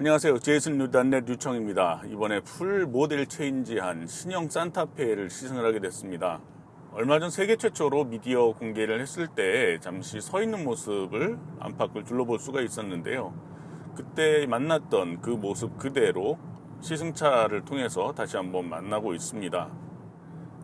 안녕하세요. 제이슨 뉴단넷 유청입니다. 이번에 풀 모델 체인지한 신형 산타페를 시승을 하게 됐습니다. 얼마 전 세계 최초로 미디어 공개를 했을 때 잠시 서 있는 모습을 안팎을 둘러볼 수가 있었는데요. 그때 만났던 그 모습 그대로 시승차를 통해서 다시 한번 만나고 있습니다.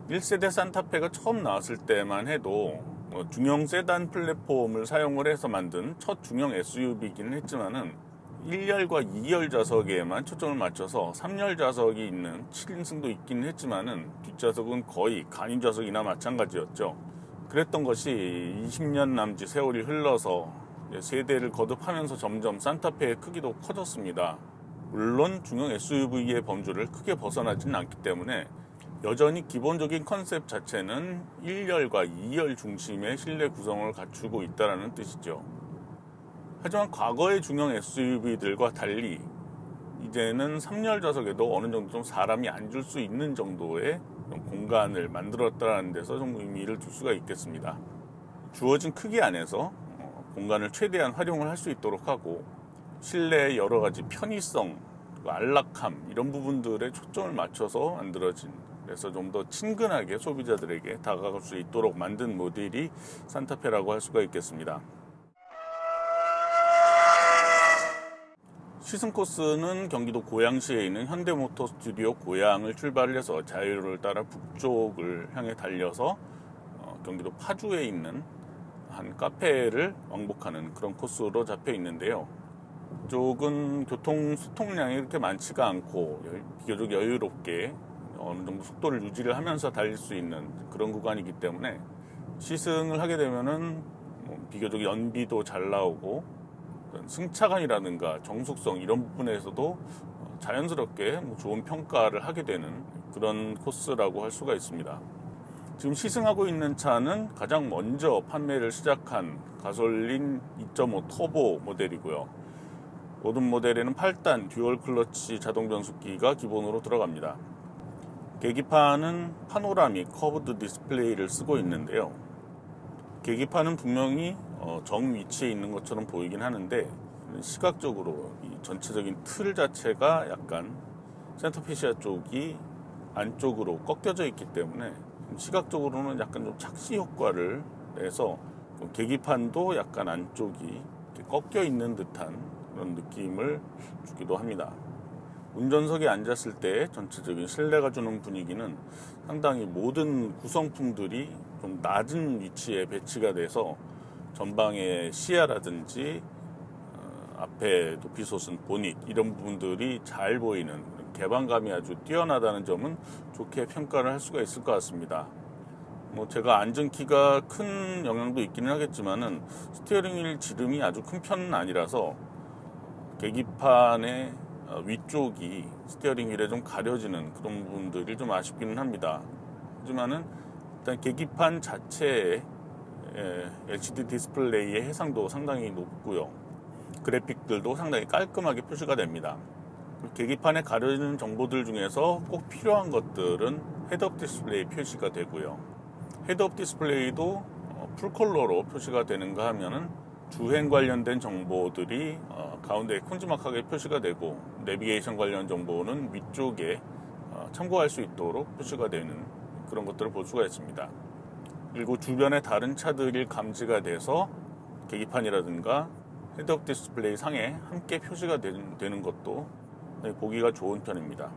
1세대 산타페가 처음 나왔을 때만 해도 뭐 중형 세단 플랫폼을 사용을 해서 만든 첫 중형 SUV이긴 했지만은 1열과 2열 좌석에만 초점을 맞춰서 3열 좌석이 있는 7인승도 있긴 했지만은 뒷좌석은 거의 간이 좌석이나 마찬가지였죠. 그랬던 것이 20년 남짓 세월이 흘러서 세대를 거듭하면서 점점 산타페의 크기도 커졌습니다. 물론 중형 SUV의 범주를 크게 벗어나지는 않기 때문에 여전히 기본적인 컨셉 자체는 1열과 2열 중심의 실내 구성을 갖추고 있다는 뜻이죠. 하지만 과거의 중형 SUV들과 달리 이제는 3열 좌석에도 어느 정도 좀 사람이 앉을 수 있는 정도의 좀 공간을 만들었다는 데서 좀 의미를 둘 수가 있겠습니다. 주어진 크기 안에서 어, 공간을 최대한 활용을 할 수 있도록 하고 실내의 여러 가지 편의성, 그리고 안락함 이런 부분들에 초점을 맞춰서 만들어진 그래서 좀 더 친근하게 소비자들에게 다가갈 수 있도록 만든 모델이 산타페라고 할 수가 있겠습니다. 시승 코스는 경기도 고양시에 있는 현대모터 스튜디오 고양을 출발을 해서 자유로를 따라 북쪽을 향해 달려서 어, 경기도 파주에 있는 한 카페를 왕복하는 그런 코스로 잡혀 있는데요. 이쪽은 교통 수통량이 그렇게 많지가 않고 여- 비교적 여유롭게 어느 정도 속도를 유지를 하면서 달릴 수 있는 그런 구간이기 때문에 시승을 하게 되면은 뭐 비교적 연비도 잘 나오고 어떤 승차감이라든가 정숙성 이런 부분에서도 어, 자연스럽게 뭐 좋은 평가를 하게 되는 그런 코스라고 할 수가 있습니다. 지금 시승하고 있는 차는 가장 먼저 판매를 시작한 가솔린 2.5 터보 모델이고요. 모든 모델에는 8단 듀얼 클러치 자동 변속기가 기본으로 들어갑니다. 계기판은 파노라믹 커브드 디스플레이를 쓰고 있는데요. 계기판은 분명히 어, 정 위치에 있는 것처럼 보이긴 하는데 시각적으로 이 전체적인 틀 자체가 약간 센터페시아 쪽이 안쪽으로 꺾여져 있기 때문에 시각적으로는 약간 좀 착시 효과를 내서 좀 계기판도 약간 안쪽이 꺾여 있는 듯한 그런 느낌을 주기도 합니다. 운전석에 앉았을 때 전체적인 실내가 주는 분위기는 상당히 모든 구성품들이 좀 낮은 위치에 배치가 돼서 전방의 시야라든지 어, 앞에 높이 솟은 보닛 이런 부분들이 잘 보이는 개방감이 아주 뛰어나다는 점은 좋게 평가를 할 수가 있을 것 같습니다. 뭐 제가 앉은 키가 큰 영향도 있기는 하겠지만은 스티어링 휠 지름이 아주 큰 편은 아니라서 계기판의 어, 위쪽이 스티어링 휠에 좀 가려지는 그런 부분들이 좀 아쉽기는 합니다. 하지만은 일단 계기판 자체의 예, LCD 디스플레이의 해상도 상당히 높고요. 그래픽들도 상당히 깔끔하게 표시가 됩니다. 계기판에 가려지는 정보들 중에서 꼭 필요한 것들은 헤드업 디스플레이 표시가 되고요. 헤드업 디스플레이도 어, 풀컬러로 표시가 되는가 하면은 주행 관련된 정보들이 어, 가운데 큼지막하게 표시가 되고 내비게이션 관련 정보는 위쪽에 어, 참고할 수 있도록 표시가 되는 그런 것들을 볼 수가 있습니다. 그리고 주변의 다른 차들이 감지가 돼서 계기판이라든가 헤드업 디스플레이 상에 함께 표시가 되는, 것도 보기가 좋은 편입니다.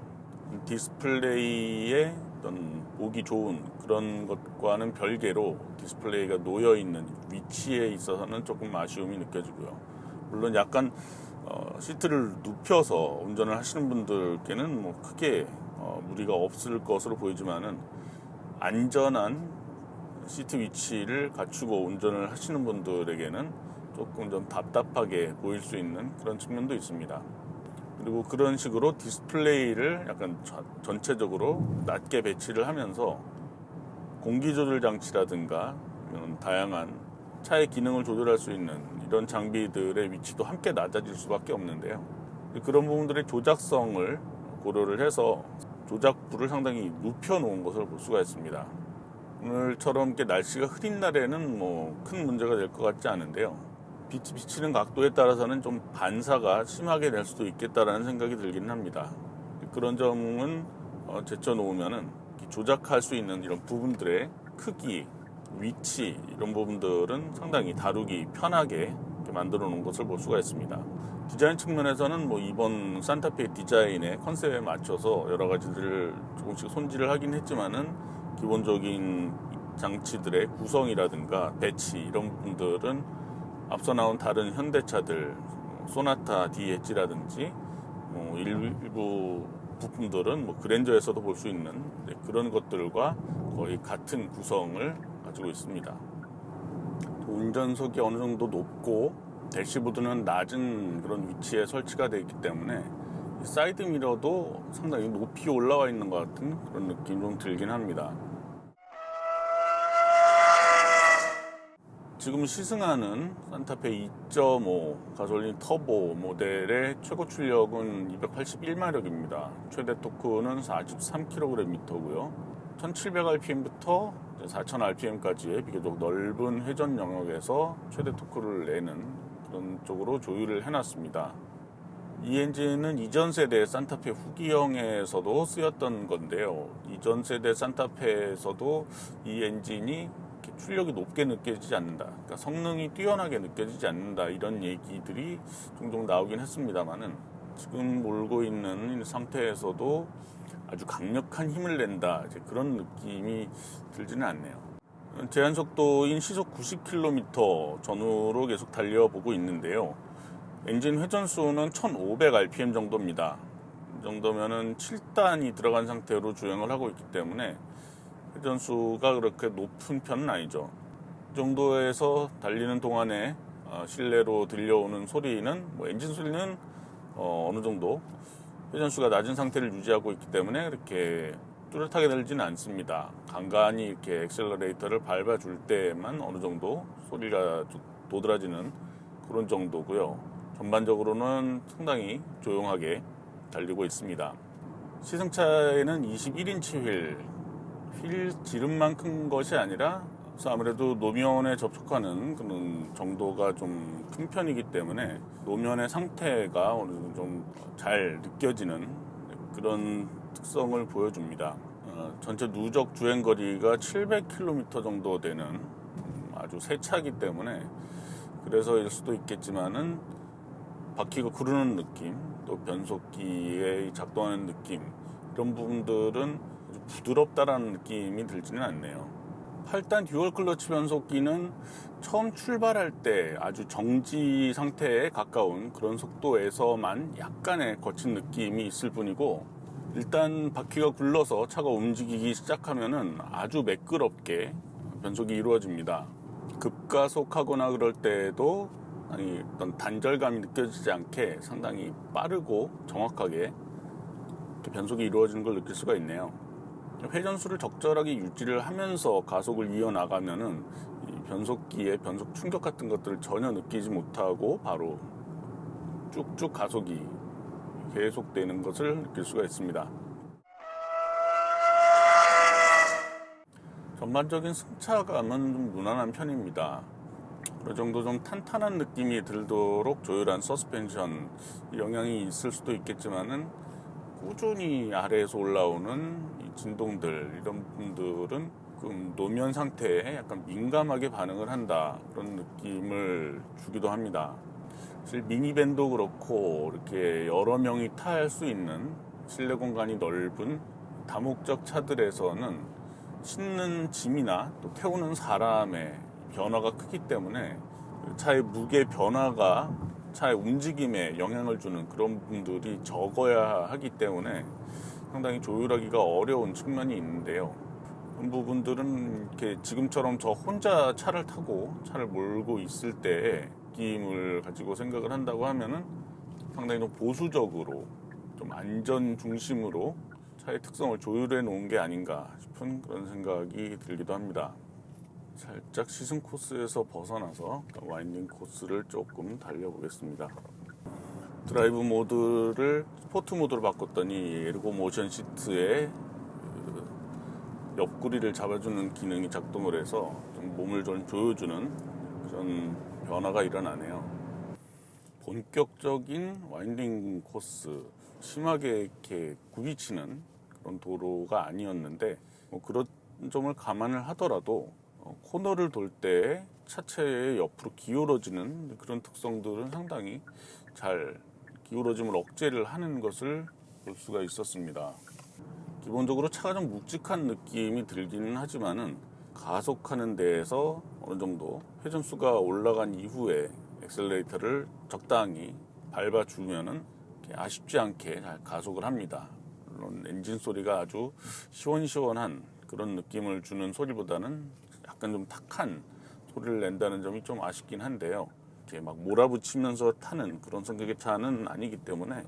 디스플레이의 어떤 보기 좋은 그런 것과는 별개로 디스플레이가 놓여 있는 위치에 있어서는 조금 아쉬움이 느껴지고요. 물론 약간 어, 시트를 눕혀서 운전을 하시는 분들께는 뭐 크게 어, 무리가 없을 것으로 보이지만은 안전한 시트 위치를 갖추고 운전을 하시는 분들에게는 조금 좀 답답하게 보일 수 있는 그런 측면도 있습니다. 그리고 그런 식으로 디스플레이를 약간 자- 전체적으로 낮게 배치를 하면서 공기 조절 장치라든가 다양한 차의 기능을 조절할 수 있는 이런 장비들의 위치도 함께 낮아질 수밖에 없는데요. 그런 부분들의 조작성을 고려를 해서 조작부를 상당히 눕혀 놓은 것을 볼 수가 있습니다. 오늘처럼 이렇게 날씨가 흐린 날에는 뭐 큰 문제가 될 것 같지 않은데요. 빛이 비치는 각도에 따라서는 좀 반사가 심하게 될 수도 있겠다라는 생각이 들긴 합니다. 그런 점은 어, 제쳐 놓으면은 조작할 수 있는 이런 부분들의 크기, 위치 이런 부분들은 상당히 다루기 편하게 만들어 놓은 것을 볼 수가 있습니다. 디자인 측면에서는 뭐 이번 산타페 디자인의 컨셉에 맞춰서 여러 가지들을 조금씩 손질을 하긴 했지만은 기본적인 장치들의 구성이라든가 배치 이런 부분들은 앞서 나온 다른 현대차들 뭐 소나타 DH라든지 뭐 일부 부품들은 뭐 그랜저에서도 볼 수 있는 네, 그런 것들과 거의 같은 구성을 가지고 있습니다. 운전석이 어느 정도 높고 대시보드는 낮은 그런 위치에 설치가 되어 있기 때문에 이 사이드 미러도 상당히 높이 올라와 있는 것 같은 그런 느낌이 좀 들긴 합니다. 지금 시승하는 산타페 2.5 가솔린 터보 모델의 최고 출력은 281마력입니다. 최대 토크는 43kgm고요. 1700rpm부터 4000rpm까지의 비교적 넓은 회전 영역에서 최대 토크를 내는 그런 쪽으로 조율을 해놨습니다. 이 엔진은 이전 세대 산타페 후기형에서도 쓰였던 건데요. 이전 세대 산타페에서도 이 엔진이 출력이 높게 느껴지지 않는다. 그러니까 성능이 뛰어나게 느껴지지 않는다. 이런 얘기들이 종종 나오긴 했습니다만은 지금 몰고 있는 상태에서도 아주 강력한 힘을 낸다. 그런 느낌이 들지는 않네요. 제한 속도인 시속 90km 전후로 계속 달려보고 있는데요. 엔진 회전수는 1500rpm 정도입니다. 이 정도면은 7단이 들어간 상태로 주행을 하고 있기 때문에 회전수가 그렇게 높은 편은 아니죠. 이 정도에서 달리는 동안에 어, 실내로 들려오는 소리는 뭐 엔진 소리는 어, 느 정도 회전수가 낮은 상태를 유지하고 있기 때문에 그렇게 뚜렷하게 들지는 않습니다. 간간히 이렇게 엑셀러레이터를 밟아줄 때만 어느 정도 소리가 도드라지는 그런 정도고요. 전반적으로는 상당히 조용하게 달리고 있습니다. 시승차에는 21인치 휠, 휠 지름만 큰 것이 아니라 아무래도 노면에 접촉하는 그런 정도가 좀 큰 편이기 때문에 노면의 상태가 어느 정도 좀 잘 느껴지는 그런 특성을 보여줍니다. 어, 전체 누적 주행 거리가 700km 정도 되는 음, 아주 새 차이기 때문에 그래서일 수도 있겠지만은 바퀴가 구르는 느낌, 또 변속기에 작동하는 느낌 이런 부분들은 부드럽다라는 느낌이 들지는 않네요. 8단 듀얼 클러치 변속기는 처음 출발할 때 아주 정지 상태에 가까운 그런 속도에서만 약간의 거친 느낌이 있을 뿐이고 일단 바퀴가 굴러서 차가 움직이기 시작하면은 아주 매끄럽게 변속이 이루어집니다. 급가속하거나 그럴 때에도 어떤 단절감이 느껴지지 않게 상당히 빠르고 정확하게 변속이 이루어지는 걸 느낄 수가 있네요. 회전수를 적절하게 유지를 하면서 가속을 이어나가면은 이 변속기의 변속 충격 같은 것들을 전혀 느끼지 못하고 바로 쭉쭉 가속이 계속되는 것을 느낄 수가 있습니다. 전반적인 승차감은 좀 무난한 편입니다. 어느 정도 좀 탄탄한 느낌이 들도록 조율한 서스펜션 영향이 있을 수도 있겠지만은 꾸준히 아래에서 올라오는 이 진동들 이런 분들은 그 노면 상태에 약간 민감하게 반응을 한다 그런 느낌을 주기도 합니다. 사실 미니밴도 그렇고 이렇게 여러 명이 탈 수 있는 실내 공간이 넓은 다목적 차들에서는 싣는 짐이나 또 태우는 사람의 변화가 크기 때문에 차의 무게 변화가 차의 움직임에 영향을 주는 그런 부분들이 적어야 하기 때문에 상당히 조율하기가 어려운 측면이 있는데요. 그런 부분들은 이렇게 지금처럼 저 혼자 차를 타고 차를 몰고 있을 때의 느낌을 가지고 생각을 한다고 하면은 상당히 좀 보수적으로 좀 안전 중심으로 차의 특성을 조율해 놓은 게 아닌가 싶은 그런 생각이 들기도 합니다. 살짝 시승 코스에서 벗어나서 와인딩 코스를 조금 달려보겠습니다. 드라이브 모드를 스포트 모드로 바꿨더니 에르고 모션 시트에 그 옆구리를 잡아주는 기능이 작동을 해서 좀 몸을 좀 조여주는 그런 변화가 일어나네요. 본격적인 와인딩 코스 심하게 이렇게 굽이치는 그런 도로가 아니었는데 뭐 그런 점을 감안을 하더라도 어, 코너를 돌 때 차체의 옆으로 기울어지는 그런 특성들은 상당히 잘 기울어짐을 억제를 하는 것을 볼 수가 있었습니다. 기본적으로 차가 좀 묵직한 느낌이 들기는 하지만은 가속하는 데에서 어느 정도 회전수가 올라간 이후에 엑셀레이터를 적당히 밟아주면은 아쉽지 않게 잘 가속을 합니다. 물론 엔진 소리가 아주 시원시원한 그런 느낌을 주는 소리보다는 약간 좀 탁한 소리를 낸다는 점이 좀 아쉽긴 한데요. 이렇게 막 몰아붙이면서 타는 그런 성격의 차는 아니기 때문에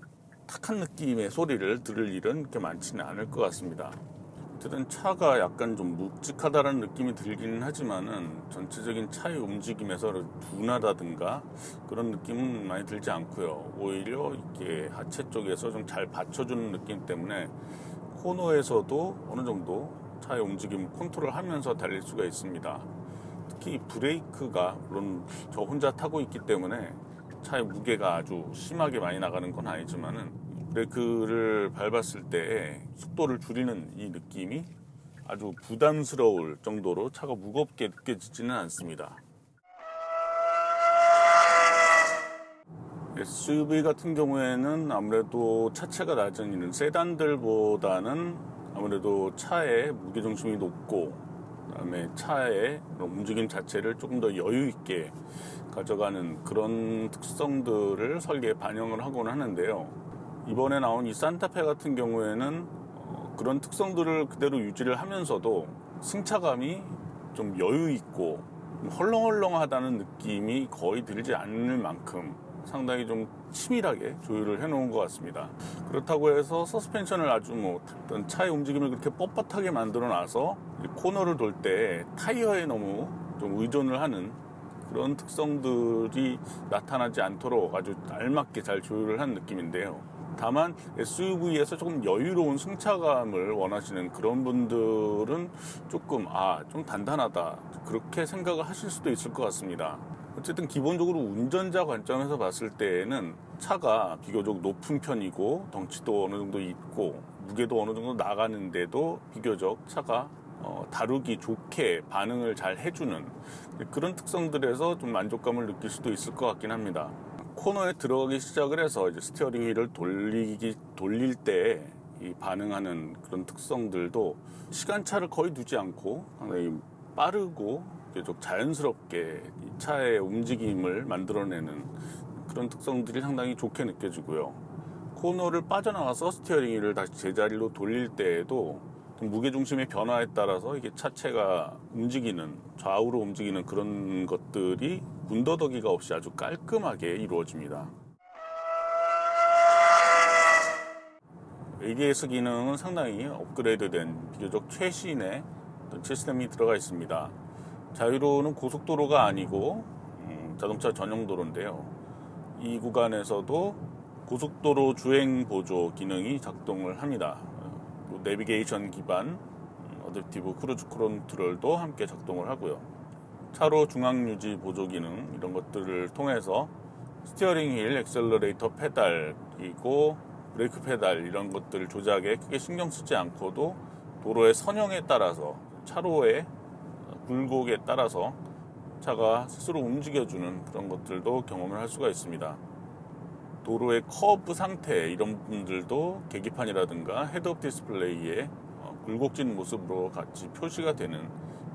탁한 느낌의 소리를 들을 일은 그렇게 많지는 않을 것 같습니다. 어쨌든 차가 약간 좀 묵직하다는 느낌이 들기는 하지만은 전체적인 차의 움직임에서 둔하다든가 그런 느낌은 많이 들지 않고요. 오히려 이렇게 하체 쪽에서 좀 잘 받쳐주는 느낌 때문에 코너에서도 어느 정도 차의 움직임 컨트롤하면서 달릴 수가 있습니다. 특히 브레이크가 물론 저 혼자 타고 있기 때문에 차의 무게가 아주 심하게 많이 나가는 건 아니지만은 브레이크를 밟았을 때 속도를 줄이는 이 느낌이 아주 부담스러울 정도로 차가 무겁게 느껴지지는 않습니다. SUV 같은 경우에는 아무래도 차체가 낮은 이런 세단들보다는 아무래도 차의 무게 중심이 높고 그다음에 차의 움직임 자체를 조금 더 여유 있게 가져가는 그런 특성들을 설계에 반영을 하곤 하는데요. 이번에 나온 이 산타페 같은 경우에는 어, 그런 특성들을 그대로 유지를 하면서도 승차감이 좀 여유 있고 좀 헐렁헐렁하다는 느낌이 거의 들지 않을 만큼 상당히 좀 치밀하게 조율을 해놓은 것 같습니다. 그렇다고 해서 서스펜션을 아주 뭐 어떤 차의 움직임을 그렇게 뻣뻣하게 만들어 놔서 이 코너를 돌 때 타이어에 너무 좀 의존을 하는 그런 특성들이 나타나지 않도록 아주 알맞게 잘 조율을 한 느낌인데요. 다만 SUV에서 조금 여유로운 승차감을 원하시는 그런 분들은 조금 아 좀 단단하다 그렇게 생각을 하실 수도 있을 것 같습니다. 어쨌든 기본적으로 운전자 관점에서 봤을 때에는 차가 비교적 높은 편이고 덩치도 어느 정도 있고 무게도 어느 정도 나가는데도 비교적 차가 어, 다루기 좋게 반응을 잘 해주는 그런 특성들에서 좀 만족감을 느낄 수도 있을 것 같긴 합니다. 코너에 들어가기 시작을 해서 이제 스티어링 휠을 돌리기 돌릴 때 이 반응하는 그런 특성들도 시간차를 거의 두지 않고 빠르고 계속 자연스럽게 이 차의 움직임을 만들어내는 그런 특성들이 상당히 좋게 느껴지고요. 코너를 빠져나와서 스티어링 휠을 다시 제자리로 돌릴 때에도 좀 무게중심의 변화에 따라서 이게 차체가 움직이는 좌우로 움직이는 그런 것들이 군더더기가 없이 아주 깔끔하게 이루어집니다. ABS 기능은 상당히 업그레이드된 비교적 최신의 시스템이 들어가 있습니다. 자유로는 고속도로가 아니고 음, 자동차 전용 도로인데요. 이 구간에서도 고속도로 주행 보조 기능이 작동을 합니다. 또 내비게이션 기반 음, 어댑티브 크루즈 컨트롤도 함께 작동을 하고요. 차로 중앙 유지 보조 기능 이런 것들을 통해서 스티어링 휠, 엑셀러레이터 페달 그리고 브레이크 페달 이런 것들 조작에 크게 신경 쓰지 않고도 도로의 선형에 따라서 차로의 굴곡에 따라서 차가 스스로 움직여주는 그런 것들도 경험을 할 수가 있습니다. 도로의 커브 상태 이런 부분들도 계기판이라든가 헤드업 디스플레이에 어, 굴곡진 모습으로 같이 표시가 되는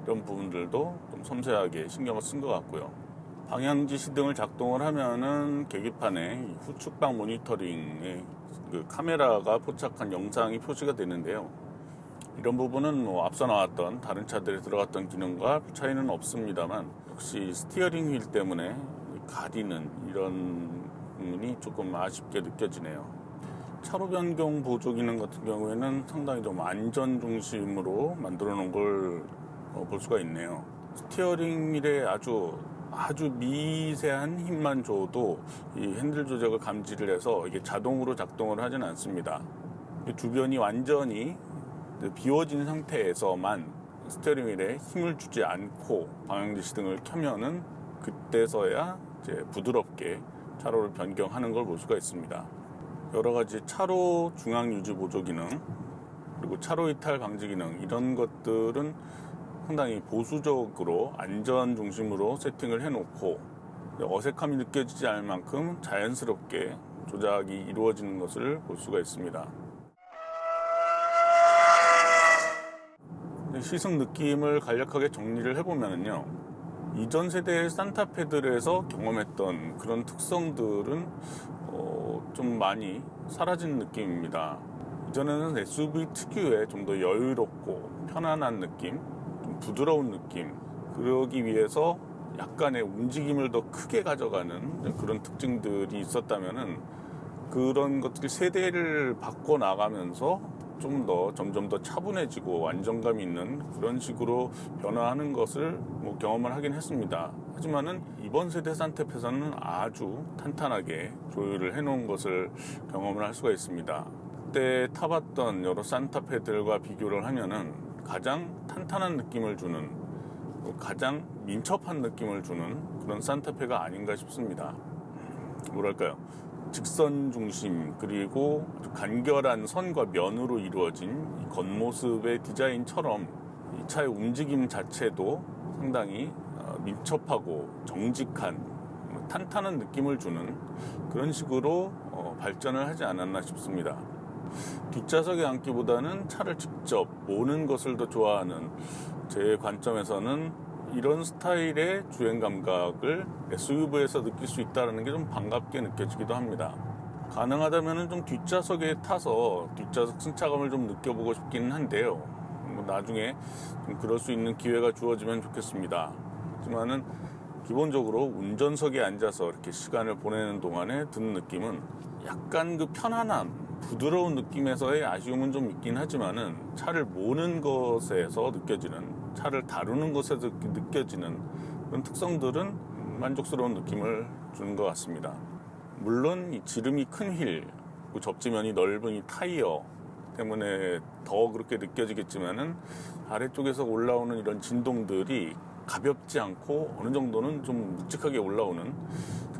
이런 부분들도 좀 섬세하게 신경을 쓴 것 같고요. 방향지 시 등을 작동을 하면은 계기판에 이 후측방 모니터링의 그 카메라가 포착한 영상이 표시가 되는데요. 이런 부분은 뭐 앞서 나왔던 다른 차들에 들어갔던 기능과 차이는 없습니다만 역시 스티어링 휠 때문에 가리는 이런 부분이 조금 아쉽게 느껴지네요. 차로 변경 보조 기능 같은 경우에는 상당히 좀 안전 중심으로 만들어 놓은 걸 볼 수가 있네요. 스티어링 휠에 아주 아주 미세한 힘만 줘도 이 핸들 조작을 감지를 해서 이게 자동으로 작동을 하진 않습니다. 주변이 완전히 비워진 상태에서만 스티어링 휠에 힘을 주지 않고 방향지 시 등을 켜면은 그때서야 이제 부드럽게 차로를 변경하는 걸 볼 수가 있습니다. 여러 가지 차로 중앙 유지 보조 기능 그리고 차로 이탈 방지 기능 이런 것들은 상당히 보수적으로 안전 중심으로 세팅을 해놓고 어색함이 느껴지지 않을 만큼 자연스럽게 조작이 이루어지는 것을 볼 수가 있습니다. 시승 느낌을 간략하게 정리를 해보면요. 이전 세대의 산타페들에서 경험했던 그런 특성들은 어, 좀 많이 사라진 느낌입니다. 이전에는 SUV 특유의 좀 더 여유롭고 편안한 느낌, 좀 부드러운 느낌, 그러기 위해서 약간의 움직임을 더 크게 가져가는 그런 특징들이 있었다면은 그런 것들이 세대를 바꿔 나가면서 좀 더 점점 더 차분해지고 안정감 있는 그런 식으로 변화하는 것을 뭐 경험을 하긴 했습니다. 하지만은 이번 세대 산타페에서는 아주 탄탄하게 조율을 해놓은 것을 경험을 할 수가 있습니다. 그때 타봤던 여러 산타페들과 비교를 하면은 가장 탄탄한 느낌을 주는 가장 민첩한 느낌을 주는 그런 산타페가 아닌가 싶습니다. 뭐랄까요? 직선 중심 그리고 간결한 선과 면으로 이루어진 이 겉모습의 디자인처럼 이 차의 움직임 자체도 상당히 어, 민첩하고 정직한 뭐 탄탄한 느낌을 주는 그런 식으로 어, 발전을 하지 않았나 싶습니다. 뒷좌석에 앉기보다는 차를 직접 모는 것을 더 좋아하는 제 관점에서는 이런 스타일의 주행 감각을 SUV에서 느낄 수 있다는 게 좀 반갑게 느껴지기도 합니다. 가능하다면 좀 뒷좌석에 타서 뒷좌석 승차감을 좀 느껴보고 싶기는 한데요. 뭐 나중에 좀 그럴 수 있는 기회가 주어지면 좋겠습니다. 하지만은 기본적으로 운전석에 앉아서 이렇게 시간을 보내는 동안에 드는 느낌은 약간 그 편안함, 부드러운 느낌에서의 아쉬움은 좀 있긴 하지만은 차를 모는 것에서 느껴지는 차를 다루는 것에서 느껴지는 그런 특성들은 만족스러운 느낌을 주는 것 같습니다. 물론 이 지름이 큰 휠, 그리고 접지면이 넓은 이 타이어 때문에 더 그렇게 느껴지겠지만은 아래쪽에서 올라오는 이런 진동들이 가볍지 않고 어느 정도는 좀 묵직하게 올라오는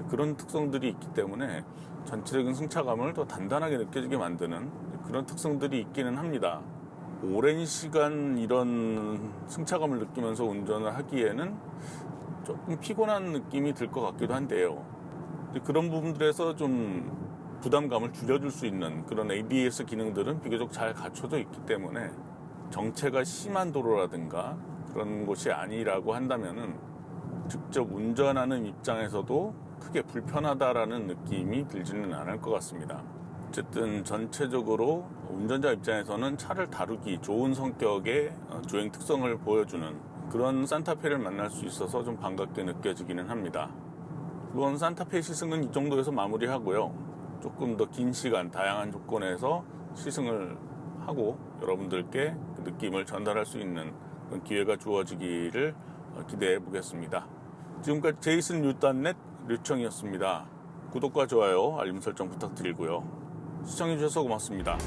그런 특성들이 있기 때문에 전체적인 승차감을 더 단단하게 느껴지게 만드는 그런 특성들이 있기는 합니다. 오랜 시간 이런 승차감을 느끼면서 운전을 하기에는 조금 피곤한 느낌이 들 것 같기도 한데요. 그런 부분들에서 좀 부담감을 줄여줄 수 있는 그런 ABS 기능들은 비교적 잘 갖춰져 있기 때문에 정체가 심한 도로라든가 그런 곳이 아니라고 한다면은 직접 운전하는 입장에서도 크게 불편하다라는 느낌이 들지는 않을 것 같습니다. 어쨌든 전체적으로 운전자 입장에서는 차를 다루기 좋은 성격의 어, 주행 특성을 보여주는 그런 산타페를 만날 수 있어서 좀 반갑게 느껴지기는 합니다. 이번 산타페 시승은 이 정도에서 마무리하고요. 조금 더 긴 시간 다양한 조건에서 시승을 하고 여러분들께 그 느낌을 전달할 수 있는 기회가 주어지기를 어, 기대해 보겠습니다. 지금까지 제이슨 뉴단넷 류청이었습니다. 구독과 좋아요, 알림 설정 부탁드리고요. 시청해주셔서 고맙습니다.